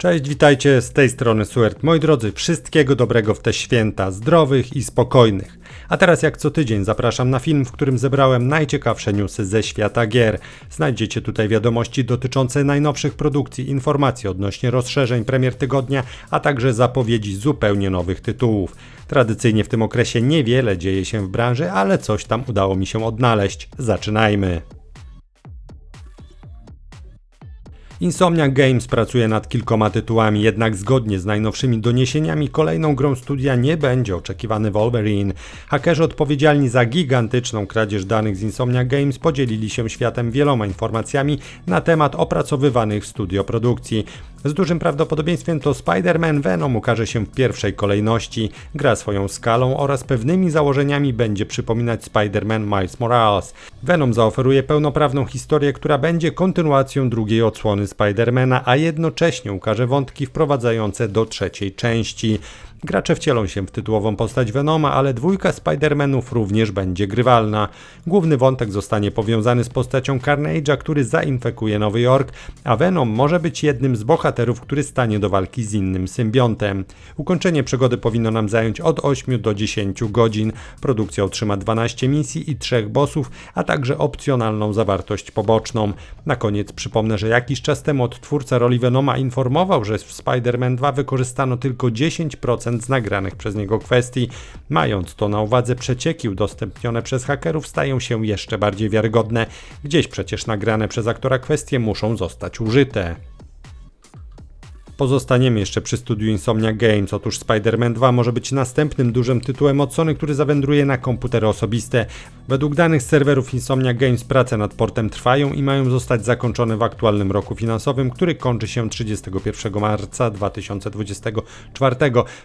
Cześć, witajcie z tej strony Suert. Moi drodzy, wszystkiego dobrego w te święta, zdrowych i spokojnych. A teraz jak co tydzień zapraszam na film, w którym zebrałem najciekawsze newsy ze świata gier. Znajdziecie tutaj wiadomości dotyczące najnowszych produkcji, informacje odnośnie rozszerzeń premier tygodnia, a także zapowiedzi zupełnie nowych tytułów. Tradycyjnie w tym okresie niewiele dzieje się w branży, ale coś tam udało mi się odnaleźć. Zaczynajmy. Insomniac Games pracuje nad kilkoma tytułami, jednak zgodnie z najnowszymi doniesieniami kolejną grą studia nie będzie oczekiwany Wolverine. Hakerzy odpowiedzialni za gigantyczną kradzież danych z Insomniac Games podzielili się światem wieloma informacjami na temat opracowywanych w studio produkcji. Z dużym prawdopodobieństwem to Spider-Man Venom ukaże się w pierwszej kolejności. Gra swoją skalą oraz pewnymi założeniami będzie przypominać Spider-Man Miles Morales. Venom zaoferuje pełnoprawną historię, która będzie kontynuacją drugiej odsłony Spider-Mana, a jednocześnie ukaże wątki wprowadzające do trzeciej części. Gracze wcielą się w tytułową postać Venoma, ale dwójka Spider-Manów również będzie grywalna. Główny wątek zostanie powiązany z postacią Carnage'a, który zainfekuje Nowy Jork, a Venom może być jednym z bohaterów, który stanie do walki z innym symbiontem. Ukończenie przygody powinno nam zająć od 8 do 10 godzin. Produkcja otrzyma 12 misji i 3 bossów, a także opcjonalną zawartość poboczną. Na koniec przypomnę, że jakiś czas temu odtwórca roli Venoma informował, że w Spider-Man 2 wykorzystano tylko 10% z nagranych przez niego kwestii. Mając to na uwadze, przecieki udostępnione przez hakerów stają się jeszcze bardziej wiarygodne. Gdzieś przecież nagrane przez aktora kwestie muszą zostać użyte. Pozostaniemy jeszcze przy studiu Insomnia Games. Otóż Spider-Man 2 może być następnym dużym tytułem od Sony, który zawędruje na komputery osobiste. Według danych z serwerów Insomnia Games prace nad portem trwają i mają zostać zakończone w aktualnym roku finansowym, który kończy się 31 marca 2024.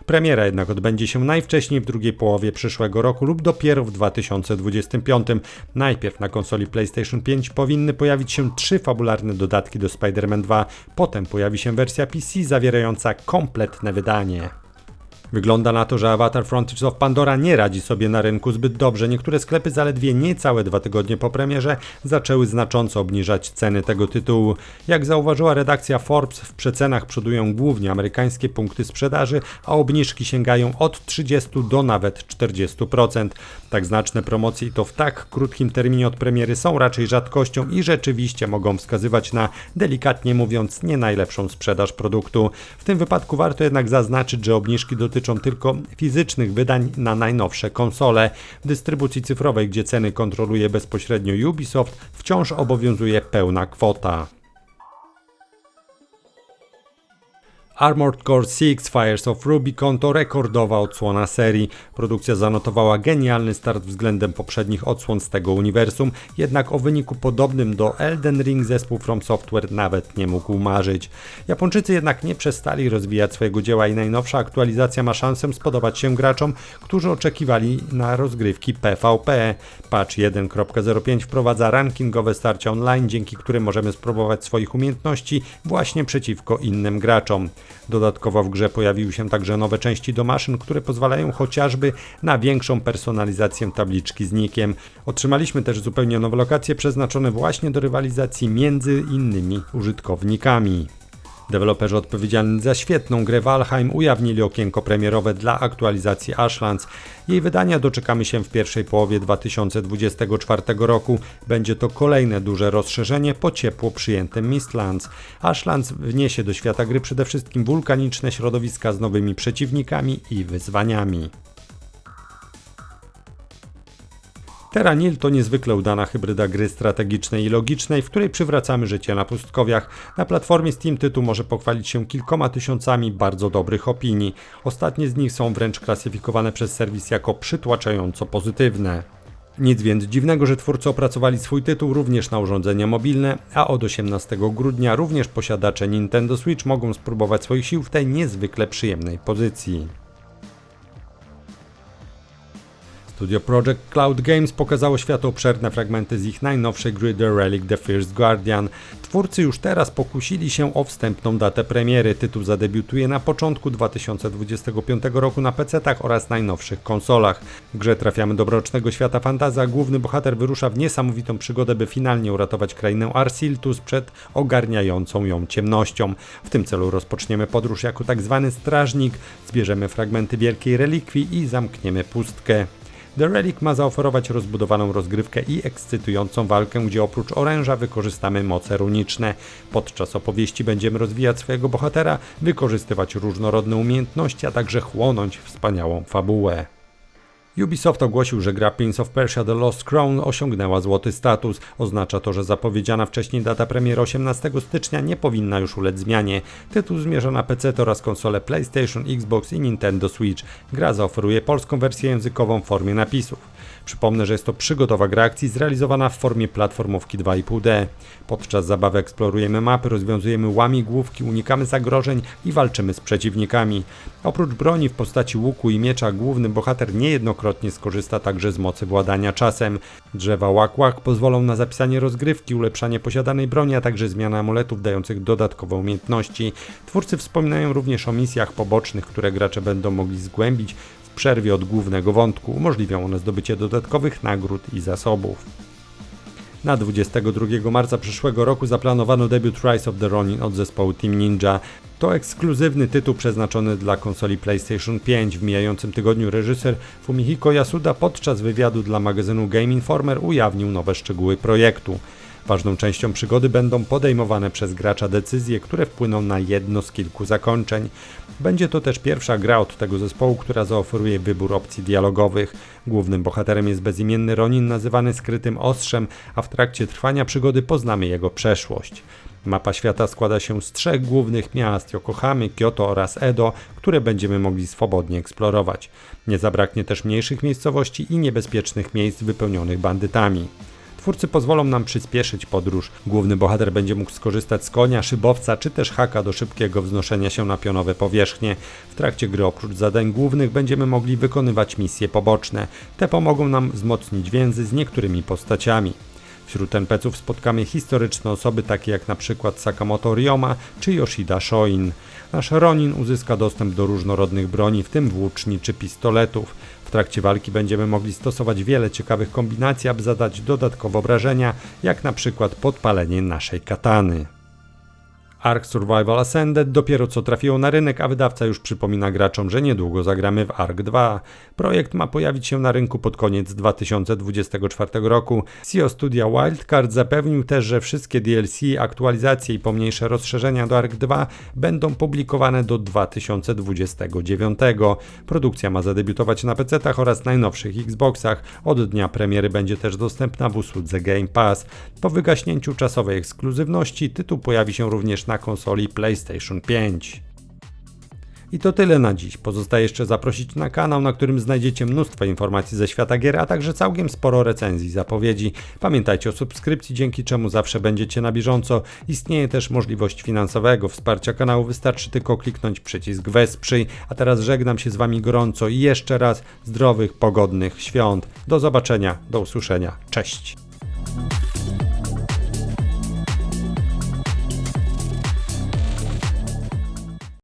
Premiera jednak odbędzie się najwcześniej w drugiej połowie przyszłego roku lub dopiero w 2025. Najpierw na konsoli PlayStation 5 powinny pojawić się trzy fabularne dodatki do Spider-Man 2, potem pojawi się wersja PC zawierająca kompletne wydanie. Wygląda na to, że Avatar Frontiers of Pandora nie radzi sobie na rynku zbyt dobrze. Niektóre sklepy zaledwie niecałe dwa tygodnie po premierze zaczęły znacząco obniżać ceny tego tytułu. Jak zauważyła redakcja Forbes, w przecenach przodują głównie amerykańskie punkty sprzedaży, a obniżki sięgają od 30 do nawet 40%. Tak znaczne promocje i to w tak krótkim terminie od premiery są raczej rzadkością i rzeczywiście mogą wskazywać na, delikatnie mówiąc, nie najlepszą sprzedaż produktu. W tym wypadku warto jednak zaznaczyć, że obniżki dotyczą dotyczą tylko fizycznych wydań na najnowsze konsole. W dystrybucji cyfrowej, gdzie ceny kontroluje bezpośrednio Ubisoft, wciąż obowiązuje pełna kwota. Armored Core 6 Fires of Rubicon to rekordowa odsłona serii. Produkcja zanotowała genialny start względem poprzednich odsłon z tego uniwersum, jednak o wyniku podobnym do Elden Ring zespół From Software nawet nie mógł marzyć. Japończycy jednak nie przestali rozwijać swojego dzieła i najnowsza aktualizacja ma szansę spodobać się graczom, którzy oczekiwali na rozgrywki PvP. Patch 1.05 wprowadza rankingowe starcia online, dzięki którym możemy spróbować swoich umiejętności właśnie przeciwko innym graczom. Dodatkowo w grze pojawiły się także nowe części do maszyn, które pozwalają chociażby na większą personalizację tabliczki z nikiem. Otrzymaliśmy też zupełnie nowe lokacje przeznaczone właśnie do rywalizacji między innymi użytkownikami. Deweloperzy odpowiedzialni za świetną grę Valheim ujawnili okienko premierowe dla aktualizacji Ashlands. Jej wydania doczekamy się w pierwszej połowie 2024 roku. Będzie to kolejne duże rozszerzenie po ciepło przyjętym Mistlands. Ashlands wniesie do świata gry przede wszystkim wulkaniczne środowiska z nowymi przeciwnikami i wyzwaniami. Terranil to niezwykle udana hybryda gry strategicznej i logicznej, w której przywracamy życie na pustkowiach. Na platformie Steam tytuł może pochwalić się kilkoma tysiącami bardzo dobrych opinii. Ostatnie z nich są wręcz klasyfikowane przez serwis jako przytłaczająco pozytywne. Nic więc dziwnego, że twórcy opracowali swój tytuł również na urządzenia mobilne, a od 18 grudnia również posiadacze Nintendo Switch mogą spróbować swoich sił w tej niezwykle przyjemnej pozycji. Studio Project Cloud Games pokazało światu obszerne fragmenty z ich najnowszej gry The Relic The First Guardian. Twórcy już teraz pokusili się o wstępną datę premiery. Tytuł zadebiutuje na początku 2025 roku na PC-tach oraz najnowszych konsolach. W grze trafiamy do mrocznego świata fantazy, a główny bohater wyrusza w niesamowitą przygodę, by finalnie uratować krainę Arsiltus przed ogarniającą ją ciemnością. W tym celu rozpoczniemy podróż jako tak zwany strażnik, zbierzemy fragmenty wielkiej relikwii i zamkniemy pustkę. The Relic ma zaoferować rozbudowaną rozgrywkę i ekscytującą walkę, gdzie oprócz oręża wykorzystamy moce runiczne. Podczas opowieści będziemy rozwijać swojego bohatera, wykorzystywać różnorodne umiejętności, a także chłonąć wspaniałą fabułę. Ubisoft ogłosił, że gra Prince of Persia The Lost Crown osiągnęła złoty status. Oznacza to, że zapowiedziana wcześniej data premiery 18 stycznia nie powinna już ulec zmianie. Tytuł zmierza na PC oraz konsole PlayStation, Xbox i Nintendo Switch. Gra zaoferuje polską wersję językową w formie napisów. Przypomnę, że jest to przygodowa gra akcji zrealizowana w formie platformówki 2,5D. Podczas zabawy eksplorujemy mapy, rozwiązujemy łamigłówki, unikamy zagrożeń i walczymy z przeciwnikami. Oprócz broni w postaci łuku i miecza, główny bohater niejednokrotnie skorzysta także z mocy władania czasem. Drzewa łak-łak pozwolą na zapisanie rozgrywki, ulepszanie posiadanej broni, a także zmianę amuletów dających dodatkowe umiejętności. Twórcy wspominają również o misjach pobocznych, które gracze będą mogli zgłębić w przerwie od głównego wątku. Umożliwią one zdobycie dodatkowych nagród i zasobów. Na 22 marca przyszłego roku zaplanowano debiut Rise of the Ronin od zespołu Team Ninja. To ekskluzywny tytuł przeznaczony dla konsoli PlayStation 5. W mijającym tygodniu reżyser Fumihiko Yasuda podczas wywiadu dla magazynu Game Informer ujawnił nowe szczegóły projektu. Ważną częścią przygody będą podejmowane przez gracza decyzje, które wpłyną na jedno z kilku zakończeń. Będzie to też pierwsza gra od tego zespołu, która zaoferuje wybór opcji dialogowych. Głównym bohaterem jest bezimienny Ronin nazywany skrytym ostrzem, a w trakcie trwania przygody poznamy jego przeszłość. Mapa świata składa się z trzech głównych miast Yokohamy, Kyoto oraz Edo, które będziemy mogli swobodnie eksplorować. Nie zabraknie też mniejszych miejscowości i niebezpiecznych miejsc wypełnionych bandytami. Twórcy pozwolą nam przyspieszyć podróż. Główny bohater będzie mógł skorzystać z konia, szybowca czy też haka do szybkiego wznoszenia się na pionowe powierzchnie. W trakcie gry oprócz zadań głównych będziemy mogli wykonywać misje poboczne. Te pomogą nam wzmocnić więzy z niektórymi postaciami. Wśród NPC-ów spotkamy historyczne osoby takie jak na przykład Sakamoto Ryoma czy Yoshida Shoin. Nasz Ronin uzyska dostęp do różnorodnych broni, w tym włóczni czy pistoletów. W trakcie walki będziemy mogli stosować wiele ciekawych kombinacji, aby zadać dodatkowe obrażenia, jak na przykład podpalenie naszej katany. Ark Survival Ascended dopiero co trafiło na rynek, a wydawca już przypomina graczom, że niedługo zagramy w Ark 2. Projekt ma pojawić się na rynku pod koniec 2024 roku. CEO studia Wildcard zapewnił też, że wszystkie DLC, aktualizacje i pomniejsze rozszerzenia do Ark 2 będą publikowane do 2029. Produkcja ma zadebiutować na PC-tach oraz najnowszych Xboxach. Od dnia premiery będzie też dostępna w usłudze Game Pass. Po wygaśnięciu czasowej ekskluzywności tytuł pojawi się również na na konsoli PlayStation 5. I to tyle na dziś. Pozostaje jeszcze zaprosić na kanał, na którym znajdziecie mnóstwo informacji ze świata gier, a także całkiem sporo recenzji, zapowiedzi. Pamiętajcie o subskrypcji, dzięki czemu zawsze będziecie na bieżąco. Istnieje też możliwość finansowego wsparcia kanału, wystarczy tylko kliknąć przycisk Wesprzyj. A teraz żegnam się z Wami gorąco i jeszcze raz zdrowych, pogodnych świąt. Do zobaczenia, do usłyszenia. Cześć!